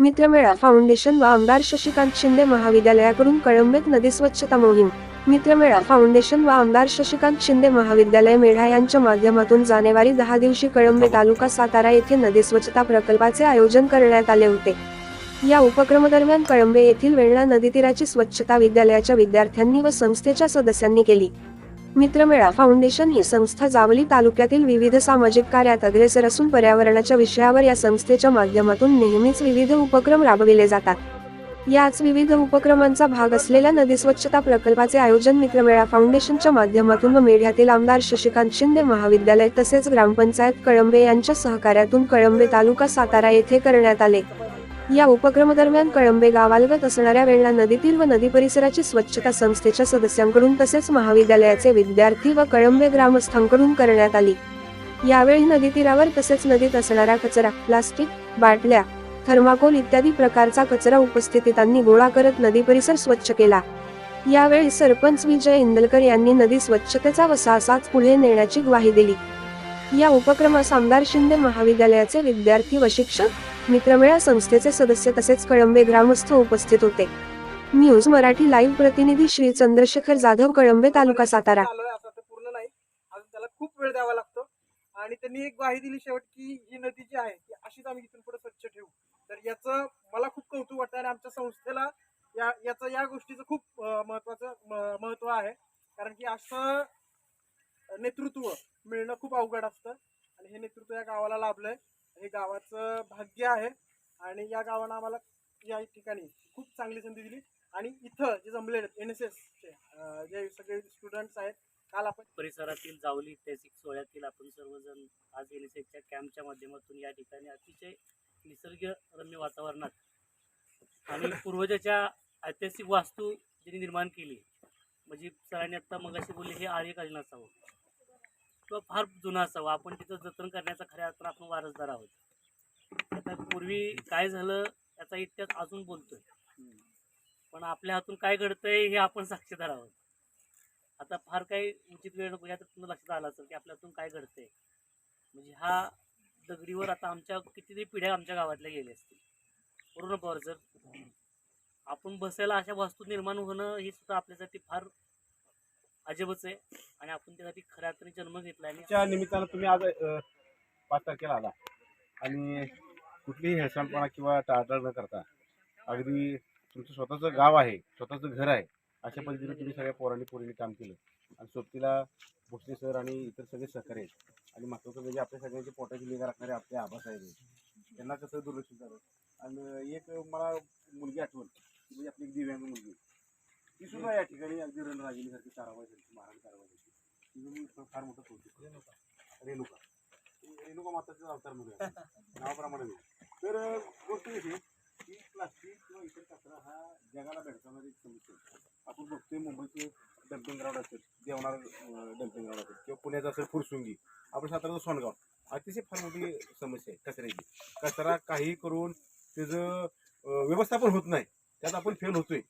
Mitramela foundation व आमदार शशिकांत शिंदे महाविद्यालयाकडून कळंबेत नदी स्वच्छता मोहीम. मित्रमेळा फाउंडेशन व आमदार शशिकांत शिंदे महाविद्यालय मेढा यांच्या माध्यमातून जानेवारी दहा दिवशी कळंबे तालुका सातारा येथे नदी स्वच्छता प्रकल्पाचे आयोजन करण्यात आले होते. या उपक्रमादरम्यान कळंबे येथील वेळणा नदीतीराची स्वच्छता विद्यालयाच्या विद्यार्थ्यांनी व संस्थेच्या सदस्यांनी केली. मित्रमेळा फाउंडेशन ही संस्था जावली तालुक्यातील विविध सामाजिक कार्यात अग्रेसर असून पर्यावरणाच्या विषयावर या संस्थेच्या माध्यमातून नेहमीच विविध उपक्रम राबविले जातात. याच विविध उपक्रमांचा भाग असलेल्या नदी स्वच्छता प्रकल्पाचे आयोजन मित्रमेळा फाउंडेशनच्या माध्यमातून व मेढ्यातील आमदार शशिकांत शिंदे महाविद्यालय तसेच ग्रामपंचायत कळंबे यांच्या सहकार्यातून कळंबे तालुका सातारा येथे करण्यात आले. या उपक्रमादरम्यान कळंबे गावालगत असणाऱ्या वेळा नदीतील व नदी परिसराची स्वच्छता संस्थेच्या सदस्यांकडून तसेच महाविद्यालयाचे विद्यार्थी व कळंबे ग्रामस्थांकडून करण्यात आली. यावेळी नदी तीरावर तसेच नदीत असणारा कचरा प्लास्टिक बाटल्या थर्माकोल इत्यादी प्रकारचा कचरा उपस्थितांनी गोळा करत नदी परिसर स्वच्छ केला. यावेळी सरपंच विजय इंदलकर यांनी नदी स्वच्छतेचा वसाहसाच पुढे नेण्याची ग्वाही दिली. या उपक्रमास आमदार शिंदे महाविद्यालयाचे विद्यार्थी व शिक्षक मित्रमेळा संस्थेचे सदस्य तसेच कळंबे ग्रामस्थ उपस्थित होते. न्यूज मराठी लाईव्ह प्रतिनिधी श्री चंद्रशेखर जाधव कळंबे तालुका सातारा. पूर्ण नाही. अजून त्याला खूप वेळ द्यावा लागतो. आणि त्यांनी एक ग्वाही दिली शेवट की ही नदी जी आहे ती अशीच आम्ही इथून पुढे स्वच्छ ठेवू. तर याचं मला खूप कौतुक वाटतं आणि आमच्या संस्थेला या याचं या गोष्टीचं खूप महत्वाचं म- महत्त्व आहे. कारण की असं नेतृत्व मिळणं खूप अवघड असतं. आणि हे नेतृत्व या गावाला लाभलंय. हे गावाचं भाग्य आहे. आणि या गावानं आम्हाला या ठिकाणी खूप चांगली संधी दिली. आणि इथं जे जमले एन एस एसचे जे सगळे स्टुडंट्स आहेत काल आपण परिसरातील जावली ऐतिहासिक सोहळ्यातील आपण सर्वजण आज एन एस एसच्या कॅम्पच्या माध्यमातून या ठिकाणी अतिशय निसर्गरम्य वातावरणात आणि पूर्वजाच्या ऐतिहासिक वास्तू ज्यांनी निर्माण केली. म्हणजे सरांनी आत्ता मग असे बोलले हे आर्यकालीन असावं. किंवा फार जुना असावं. आपण तिथं जतन करण्याचा खऱ्या अर्थानं आपण वारसदार आहोत. आता पूर्वी काय झालं याचा इतिहास अजून बोलतोय. पण आपल्या हातून काय घडतंय हे आपण साक्षीदार आहोत. आता फार काही उचित वेळ नको यात लक्षात आलं असेल की आपल्या हातून काय घडतंय. म्हणजे हा दगडीवर आता आमच्या कितीतरी पिढ्या आमच्या गावातल्या गेल्या असतील. पूर्ण पवार सर आपण बसायला अशा वास्तू निर्माण होणं हे सुद्धा आपल्यासाठी फार अजबच आहे. आणि आपण त्यासाठी खऱ्या अर्थाने जन्म घेतला आणि निमित्तानं तुम्ही आज पाच तारखेला आला आणि कुठलीही हेळसांडपणा किंवा टाळटाळ न करता अगदी तुमचं स्वतःचं गाव आहे स्वतःचं घर आहे अशा पद्धतीने तुम्ही सगळ्या पोरांनी पोरीने काम केलं. आणि सोबतीला भोसले सर आणि इतर सगळे सहकारी आहेत. आणि महत्त्वाचं म्हणजे आपल्या सगळ्यांची पोटाची निगा राखणारे आपले आबासाहेब आहेत. त्यांना कसं दुर्लक्ष झालं? आणि एक मला मुलगी आठवण ती म्हणजे आपली एक दिव्यांग मुलगी. ती सुद्धा या ठिकाणी अगदी रणरागिणीसारखी कारवाई झाली महाराज कारवाई झाली फार मोठं कौतुक रेणुका. रेणुका अवतार म्हणूया. नावाप्रमाणे तर गोष्ट कशी की प्लास्टिक किंवा इतर कचरा हा जगाला भेडसावणारी एक समस्या आहे. आपण बघतोय मुंबईचे डम्पिंग ग्राउंड असेल देवणार डम्पिंग ग्राउंड असेल किंवा पुण्याचं असेल फुरसुंगी. आपण साताराचं सोनगाव. अतिशय फार मोठी समस्या आहे कचऱ्याची. कचरा काही करून त्याचं व्यवस्थापन होत नाही. त्यात आपण फेल होतोय.